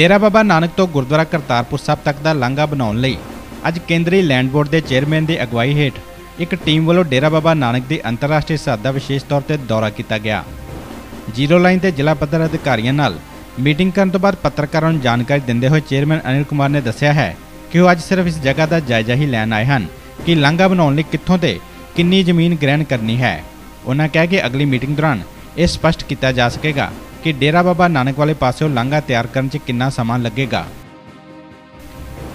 ਡੇਰਾ ਬਾਬਾ ਨਾਨਕ ਤੋਂ ਗੁਰਦੁਆਰਾ ਕਰਤਾਰਪੁਰ ਸਾਹਿਬ ਤੱਕ ਦਾ ਲਾਂਘਾ ਬਣਾਉਣ ਲਈ ਅੱਜ ਕੇਂਦਰੀ ਲੈਂਡ ਬੋਰਡ ਦੇ ਚੇਅਰਮੈਨ ਦੀ ਅਗਵਾਈ ਹੇਠ ਇੱਕ ਟੀਮ ਵੱਲੋਂ ਡੇਰਾ ਬਾਬਾ ਨਾਨਕ ਦੀ ਅੰਤਰਰਾਸ਼ਟਰੀ ਸਰਹੱਦ ਦਾ ਵਿਸ਼ੇਸ਼ ਤੌਰ ਤੇ ਦੌਰਾ ਕੀਤਾ ਗਿਆ। ਜ਼ੀਰੋ ਲਾਈਨ ਦੇ ਜ਼ਿਲ੍ਹਾ ਪੱਧਰ ਅਧਿਕਾਰੀਆਂ ਨਾਲ ਮੀਟਿੰਗ ਕਰਨ ਤੋਂ ਬਾਅਦ ਪੱਤਰਕਾਰਾਂ ਨੂੰ ਜਾਣਕਾਰੀ ਦਿੰਦੇ ਹੋਏ ਚੇਅਰਮੈਨ ਅਨਿਲ ਕੁਮਾਰ ਨੇ ਦੱਸਿਆ ਹੈ ਕਿ ਉਹ ਅੱਜ ਸਿਰਫ ਇਸ ਜਗ੍ਹਾ ਦਾ ਜਾਇਜ਼ਾ ਹੀ ਲੈਣ ਆਏ ਹਨ ਕਿ ਲਾਂਘਾ ਬਣਾਉਣ ਲਈ ਕਿੱਥੋਂ ਤੇ ਕਿੰਨੀ ਜ਼ਮੀਨ ਗ੍ਰਹਿਣ ਕਰਨੀ ਹੈ। ਉਹਨਾਂ ਕਿਹਾ ਕਿ ਅਗਲੀ ਮੀਟਿੰਗ ਦੌਰਾਨ ਇਹ ਸਪਸ਼ਟ ਕੀਤਾ ਜਾ ਸਕੇਗਾ ਕਿ ਡੇਰਾ ਬਾਬਾ ਨਾਨਕ ਵਾਲੇ ਪਾਸਿਓਂ ਲਾਂਘਾ ਤਿਆਰ ਕਰਨ 'ਚ ਕਿੰਨਾ ਸਮਾਂ ਲੱਗੇਗਾ।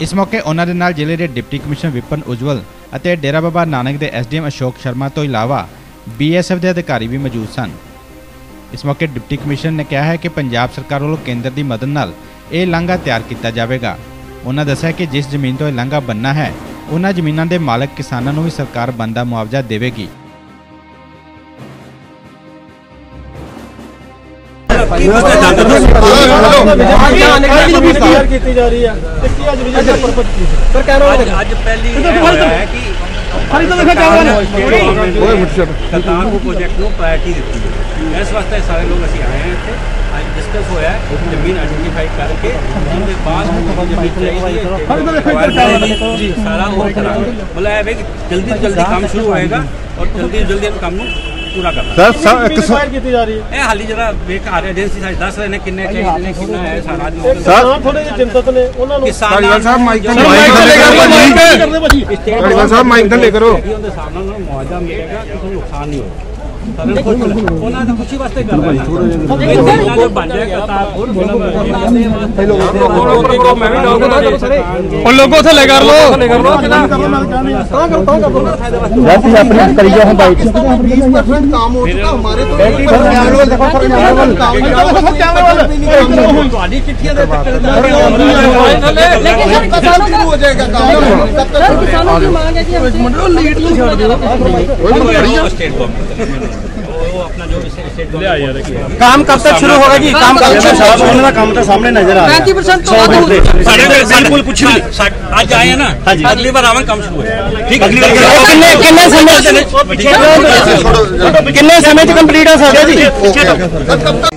ਇਸ ਮੌਕੇ ਉਹਨਾਂ ਦੇ ਨਾਲ ਜ਼ਿਲ੍ਹੇ ਦੇ ਡਿਪਟੀ ਕਮਿਸ਼ਨਰ ਵਿਪਨ ਉਜਵਲ ਅਤੇ ਡੇਰਾ ਬਾਬਾ ਨਾਨਕ ਦੇ ਐਸਡੀਐਮ ਅਸ਼ੋਕ ਸ਼ਰਮਾ ਤੋਂ ਇਲਾਵਾ ਬੀਐਸਐਫ ਦੇ ਅਧਿਕਾਰੀ ਵੀ ਮੌਜੂਦ ਸਨ। ਇਸ ਮੌਕੇ ਡਿਪਟੀ ਕਮਿਸ਼ਨਰ ਨੇ ਕਿਹਾ ਹੈ ਕਿ ਪੰਜਾਬ ਸਰਕਾਰ ਵੱਲੋਂ ਕੇਂਦਰ ਦੀ ਮਦਦ ਨਾਲ ਇਹ ਲਾਂਘਾ ਤਿਆਰ ਕੀਤਾ ਜਾਵੇਗਾ। ਉਹਨਾਂ ਦੱਸਿਆ ਕਿ ਜਿਸ ਜ਼ਮੀਨ ਤੋਂ ਇਹ ਲਾਂਘਾ ਬੰਨਾ ਹੈ, ਉਹਨਾਂ ਜ਼ਮੀਨਾਂ ਦੇ ਮਾਲਕ ਕਿਸਾਨਾਂ ਨੂੰ ਵੀ ਸਰਕਾਰ ਬੰਦਾ ਮੁਆਵਜ਼ਾ ਦੇਵੇਗੀ। ਤਿਆਰ ਕੀਤੀ ਜਾ ਰਹੀ ਹੈ ਤੇ ਕੀ ਅੱਜ ਵਿਜੇ ਦਾ ਪਰਪਸ ਕੀ ਸੀ? ਸਰ ਕਹਿ ਰਹੇ ਹੋ ਅੱਜ ਪਹਿਲੀ ਇਹ ਹੋਇਆ ਹੈ ਕਿ ਫਰੀ ਤਾਂ ਦੇਖਾ ਜਾਊਗਾ ਕਰਤਾਰਪੁਰ ਪ੍ਰੋਜੈਕਟ ਨੂੰ ਪ੍ਰਾਇੋਰਟੀ ਦਿੱਤੀ ਹੈ ਇਸ ਵਾਸਤੇ ਸਾਰੇ ਲੋਕ ਅਸੀਂ ਆਏ ਹਾਂ ਇੱਥੇ। ਅੱਜ ਡਿਸਕਸ ਹੋਇਆ ਹੈ ਜ਼ਮੀਨ ਆਇਡੈਂਟੀਫਾਈ ਕਰਕੇ ਉਹਦੇ ਬਾਅਦ ਨੂੰ ਜ਼ਮੀਨ ਚਾਹੀਦੀ ਹੈ ਜੀ ਸਾਰਾ ਉਹ ਕਰਾਂਗੇ। ਮਤਲਬ ਇਹ ਹੈ ਕਿ ਜਲਦੀ ਤੋਂ ਜਲਦੀ ਕੰਮ ਸ਼ੁਰੂ ਹੋਏਗਾ ਔਰ ਜਲਦੀ ਤੋਂ ਜਲਦੀ ਕੰਮ ਨੂੰ ਪੂਰਾ ਕਰਨਾ। ਸਰ ਫਾਇਰ ਕੀਤੀ ਜਾ ਰਹੀ ਹੈ? ਇਹ ਹਾਲੀ ਜਰਾ ਵੇਖ ਆ ਰਿਹਾ ਏਜੰਸੀ ਸਾਡੀ ਦੱਸ ਰਹੇ ਨੇ ਕਿੰਨੇ ਚਾਹੀਦੇ ਨੇ ਕਿੰਨਾ ਹੈ ਸਾਰਾ ਕਿਸਾਨ ਥੋੜੇ ਜਿਹੇ ਚਿੰਤਤ ਨੇ ਉਹਨਾਂ ਨੂੰ ਕਿਸਾਨ ਧਾਲੀਵਾਲ ਸਾਹਿਬ ਮਾਈਕ ਥੱਲੇ ਕਰਦੇ ਕਰੋ, ਭਾਜੀ ਧਾਲੀਵਾਲ ਸਾਹਿਬ ਮਾਈਕ ਥੱਲੇ ਕਰੋ ਉਹਦੇ ਨਾਲ ਉਹਨਾਂ ਨੂੰ ਮੁਆਵਜ਼ਾ ਮਿਲੇਗਾ ਕਿਸੇ ਨੂੰ ਨੁਕਸਾਨ ਨਹੀਂ ਹੋਏਗਾ। खुशी वास्ते कर उन लोगों से लेकर लो लेकिन किसानों का हो जाएगा काम किसानों की मांग है कि लीड नहीं छोड़ दो स्टेट गवर्नमेंट काम कब तक शुरू होगा जी काम कब तक साफ होने का काम तो सामने नजर आ रहा है 35% तो बात हो बिल्कुल कुछ नहीं आज आए ना अगली बार आवन काम शुरू है ठीक अगली बार कितने कितने समय कितने समय तक कंप्लीट हो सकदा जी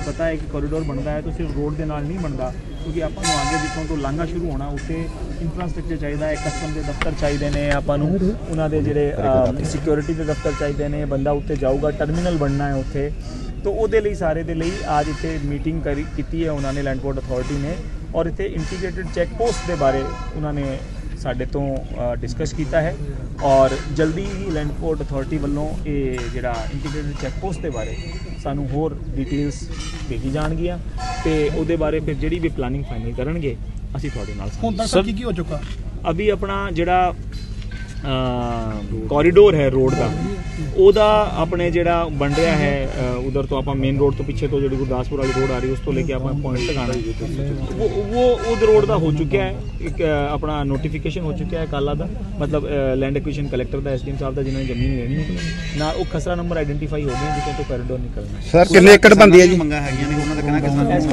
पता है कि कॉरिडोर बनता है तो सिर्फ रोड के नाल नहीं बनता ਕਿਉਂਕਿ ਆਪਾਂ ਨੂੰ ਅੱਗੇ ਜਿੱਥੋਂ ਤੋਂ ਲਾਂਘਾ ਸ਼ੁਰੂ ਹੋਣਾ ਉੱਥੇ ਇਨਫਰਾਸਟ੍ਰਕਚਰ ਚਾਹੀਦਾ ਹੈ ਕਸਟਮ ਦੇ ਦਫ਼ਤਰ ਚਾਹੀਦੇ ਨੇ ਆਪਾਂ ਨੂੰ। ਉਹਨਾਂ ਦੇ ਜਿਹੜੇ ਸਿਕਿਉਰਿਟੀ ਦੇ ਦਫ਼ਤਰ ਚਾਹੀਦੇ ਨੇ ਬੰਦਾ ਉੱਤੇ ਜਾਊਗਾ ਟਰਮੀਨਲ ਬਣਨਾ ਹੈ ਉੱਥੇ। ਤਾਂ ਉਹਦੇ ਲਈ ਸਾਰੇ ਦੇ ਲਈ ਅੱਜ ਇੱਥੇ ਮੀਟਿੰਗ ਕਰੀ ਕੀਤੀ ਹੈ ਉਹਨਾਂ ਨੇ ਲੈਂਡ ਪੋਰਟ ਅਥਾਰਟੀ ਨੇ। ਔਰ ਇੱਥੇ ਇੰਟੀਗ੍ਰੇਟਿਡ ਚੈੱਕ ਪੋਸਟ ਦੇ ਬਾਰੇ ਉਹਨਾਂ ਨੇ ਸਾਡੇ ਤੋਂ ਡਿਸਕਸ ਕੀਤਾ ਹੈ ਔਰ ਜਲਦੀ ਹੀ ਲੈਂਡ ਪੋਰਟ ਅਥਾਰਟੀ ਵੱਲੋਂ ਇਹ ਜਿਹੜਾ ਇੰਟੀਗ੍ਰੇਟਿਡ ਚੈੱਕ ਪੋਸਟ ਦੇ ਬਾਰੇ ਸਾਨੂੰ ਹੋਰ ਡਿਟੇਲਸ ਭੇਜੀ ਜਾਣਗੀਆਂ ਤੇ ਉਹਦੇ ਬਾਰੇ ਫਿਰ ਜਿਹੜੀ ਵੀ ਪਲਾਨਿੰਗ ਫਾਈਨਲ ਕਰਨਗੇ ਅਸੀਂ ਤੁਹਾਡੇ ਨਾਲ ਹੁਣ ਤੱਕ ਕੀ ਕੀ ਹੋ ਚੁੱਕਾ? ਅਭੀ ਆਪਣਾ ਜਿਹੜਾ ਕੋਰੀਡੋਰ ਹੈ ਰੋਡ ਦਾ। ਉਹਦਾ ਆਪਣੇ ਜਿਹੜਾ ਬਣ ਰਿਹਾ ਹੈ ਉਧਰ ਤੋਂ ਆਪਾਂ ਮੇਨ ਰੋਡ ਤੋਂ ਪਿੱਛੇ ਤੋਂ ਜਿਹੜੀ ਗੁਰਦਾਸਪੁਰ ਵਾਲੀ ਰੋਡ ਆ ਰਹੀ ਉਸ ਤੋਂ ਲੈ ਕੇ ਆਪਾਂ ਪੁਆਇੰਟ ਲਗਾਣਾ ਉਹ ਉਹ ਉਹ ਰੋਡ ਦਾ ਹੋ ਚੁੱਕਿਆ ਹੈ ਇੱਕ ਆਪਣਾ ਨੋਟੀਫਿਕੇਸ਼ਨ ਹੋ ਚੁੱਕਿਆ ਹੈ ਕਾਲਾ ਦਾ। ਮਤਲਬ ਲੈਂਡ ਐਕੁਇਜ਼ੀਸ਼ਨ ਕਲੈਕਟਰ ਦਾ ਐਸਡੀਐਮ ਸਾਹਿਬ ਦਾ ਜਿਨ੍ਹਾਂ ਨੇ ਜ਼ਮੀਨ ਲੈਣੀ ਹੈ। ਨਾਲ ਉਹ ਖਸਰਾ ਨੰਬਰ ਆਇਡੈਂਟੀਫਾਈ ਹੋ ਗਿਆ ਜਿੱਥੇ ਤੋਂ ਕੋਰੀਡੋਰ ਨਿਕਲਣਾ ਹੈ। ਸਰ ਕਿੰਨੇ ਏਕੜ ਬੰਦੀ ਹੈ ਜੀ?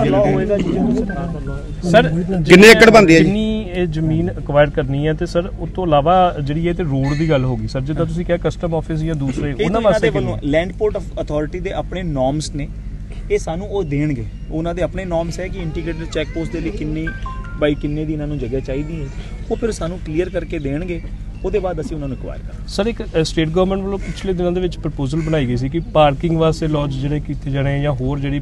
ਲਾਅ ਹੋਏਗਾ ਜੀ ਜੋ ਸਰਕਾਰ ਵੱਲੋਂ ਹੋਏਗਾ। ਸਰ ਕਿੰਨੇ ਏਕੜ ਬਣਦੀ ਹੈ ਜੀ? ਇਹ ਜ਼ਮੀਨ ਅਕਵਾਇਰ ਕਰਨੀ ਹੈ ਤੇ ਸਰ ਉਸ ਤੋਂ ਇਲਾਵਾ ਜਿਹੜੀ ਇਹ ਤੇ ਰੋਡ ਦੀ ਗੱਲ ਹੋ ਗਈ। ਸਰ ਜਿੱਦਾਂ ਤੁਸੀਂ ਕਿਹਾ ਕਸਟਮ ਆਫਿਸ ਜਾਂ ਦੂਸਰੇ ਉਹਨਾਂ ਵਾਸਤੇ ਲੈਂਡ ਪੋਰਟ ਅਥਾਰਟੀ ਦੇ ਆਪਣੇ ਨੋਰਮਸ ਨੇ। ਇਹ ਸਾਨੂੰ ਉਹ ਦੇਣਗੇ। ਉਹਨਾਂ ਦੇ ਆਪਣੇ ਨੋਰਮਸ ਹੈ ਕਿ ਇੰਟੀਗ੍ਰੇਟਡ ਚੈੱਕ ਪੋਸਟ ਦੇ ਲਈ ਕਿੰਨੀ ਬਾਈ ਕਿੰਨੇ ਦੀ ਇਹਨਾਂ ਨੂੰ ਜਗ੍ਹਾ ਚਾਹੀਦੀ ਹੈ। ਉਹ ਫਿਰ ਸਾਨੂੰ ਕਲੀਅਰ ਕਰਕੇ ਦੇਣਗੇ। ਉਹਦੇ ਬਾਅਦ ਅਸੀਂ ਉਹਨਾਂ ਨੂੰ ਅਕਵਾਇਰ ਕਰਾਂਗੇ। ਸਰ ਇੱਕ ਸਟੇਟ ਗਵਰਨਮੈਂਟ ਵੱਲੋਂ ਪਿਛਲੇ ਦਿਨਾਂ ਦੇ ਵਿੱਚ ਪ੍ਰਪੋਜ਼ਲ ਬਣਾਈ ਗਈ ਸੀ ਕਿ ਪਾਰਕਿੰਗ ਵਾਸਤੇ ਲੌਜ ਜਿਹੜੇ ਕੀਤੇ ਜਾਣੇ ਜਾਂ ਹੋਰ ਜਿਹੜੀ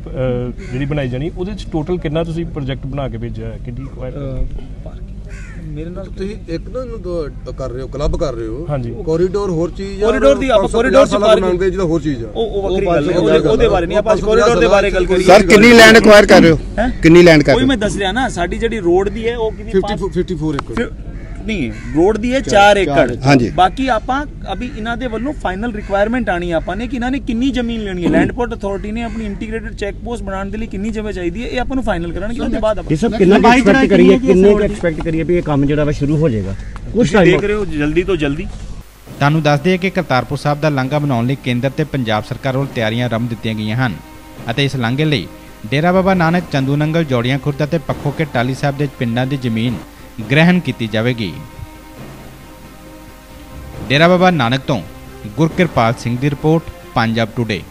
ਜਿਹੜੀ ਬਣਾਈ ਜਾਣੀ ਉਹਦੇ ਵਿੱਚ ਟੋਟਲ ਕਿੰਨਾ ਤੁਸੀਂ ਪ੍ਰੋਜੈਕਟ ਬਣਾ ਕੇ ਭੇਜਿਆ ਕਿੰਨੀ acquire- ਮੇਰੇ ਨਾਲ ਤੁਸੀਂ ਇੱਕ ਨਾ ਇਹਨੂੰ ਦੋ ਕਰ ਰਹੇ ਹੋ ਕਲੱਬ ਕਰ ਰਹੇ ਹੋ। ਹਾਂਜੀ। ਕੋਰੀਡੋਰ ਹੋਰ ਚੀਜ਼ ਆ ਕੋਰੀਡੋਰ ਦੀ ਆਪਾਂ ਕੋਰੀਡੋਰ ਪਾਰਕਿੰਗ- ਬਣਾਉਂਦੇ ਜਿਹਦਾ ਹੋਰ ਚੀਜ਼ ਆ। ਉਹ ਉਹ ਵੱਖਰੀ ਗੱਲ ਹੈ ਉਹਦੇ- ਬਾਰੇ ਨਹੀਂ ਆਪਾਂ ਕੋਰੀਡੋਰ ਦੇ ਬਾਰੇ ਗੱਲ ਕਰੀਏ। ਸਰ ਕਿੰਨੀ ਲੈਂਡ ਐਕਵਾਇਰ ਕਰ ਰਹੇ ਹੋ? ਕਿੰਨੀ ਲੈਂਡ ਕਰ ਕੋਈ ਰਹੇ ਮੈਂ ਹੋ? ਦੱਸ ਰਿਹਾ ਨਾ ਸਾਡੀ ਜਿਹੜੀ ਰੋਡ ਦੀ ਹੈ ਉਹ ਕਿੰਨੀ 50 54 ਏਕੜ ਨਹੀਂ ਰੋਡ ਦੀ ਹੈ 4 ਏਕੜ। ਹਾਂਜੀ। ਬਾਕੀ ਆਪਾਂ ਅਭੀ ਇਹਨਾਂ ਦੇ ਵੱਲੋਂ ਫਾਈਨਲ ਰਿਕੁਆਇਰਮੈਂਟ ਆਣੀ ਹੈ ਆਪਾਂ ਨੇ ਕਿ ਇਹਨਾਂ ਨੇ ਕਿੰਨੀ ਜ਼ਮੀਨ ਲੈਣੀ ਹੈ। ਲੈਂਡ ਪੋਰਟ ਅਥਾਰਟੀ ਨੇ ਆਪਣੀ ਇੰਟੀਗ੍ਰੇਟਡ ਚੈੱਕ ਪੋਸਟ ਬਣਾਉਣ ਦੇ ਲਈ ਕਿੰਨੀ ਜਗ੍ਹਾ ਚਾਹੀਦੀ ਹੈ ਇਹ ਆਪਾਂ ਨੂੰ ਫਾਈਨਲ ਕਰਨਗੇ ਉਹਦੇ ਬਾਅਦ ਆਪਾਂ ਸਭ ਕਿੰਨਾ ਐਕਸਪੈਕਟ ਕਰੀਏ ਕਿੰਨੇ ਐਕਸਪੈਕਟ ਕਰੀਏ ਵੀ ਇਹ ਕੰਮ ਜਿਹੜਾ ਵਾ ਸ਼ੁਰੂ ਹੋ ਜਾਏਗਾ? ਕੁਝ ਤੁਸੀਂ ਦੇਖ ਰਹੇ ਹੋ ਜਲਦੀ ਤੋਂ ਜਲਦੀ। ਤੁਹਾਨੂੰ ਦੱਸ ਦਈਏ ਕਿ ਕਰਤਾਰਪੁਰ ਸਾਹਿਬ ਦਾ ਲਾਂਘਾ ਬਣਾਉਣ ਲਈ ਕੇਂਦਰ ਤੇ ਪੰਜਾਬ ਸਰਕਾਰ ਵੱਲੋਂ ਤਿਆਰੀਆਂ ਆਰੰਭ ਦਿੱਤੀਆਂ ਗਈਆਂ ਹਨ ਅਤੇ ਇਸ ਲਾਂਘੇ ਲਈ ਡੇਰਾ ਬਾਬਾ ਨਾਨਕ ਚੰਦੂ ਨੰਗਲ ਜੋੜੀਆਂ ਖੁਰਦ ਅਤੇ ਪੱਖੋਕੇ ਟਾਲੀ ਸਾਹਿਬ ਦੇ ਪਿੰਡਾਂ ਦੀ ਜ਼ਮੀਨ ਗ੍ਰਹਿਣ ਕੀਤੀ ਜਾਵੇਗੀ। ਡੇਰਾ ਬਾਬਾ ਨਾਨਕ ਤੋਂ ਗੁਰਕਿਰਪਾਲ ਸਿੰਘ ਦੀ ਰਿਪੋਰਟ ਪੰਜਾਬ ਟੁਡੇ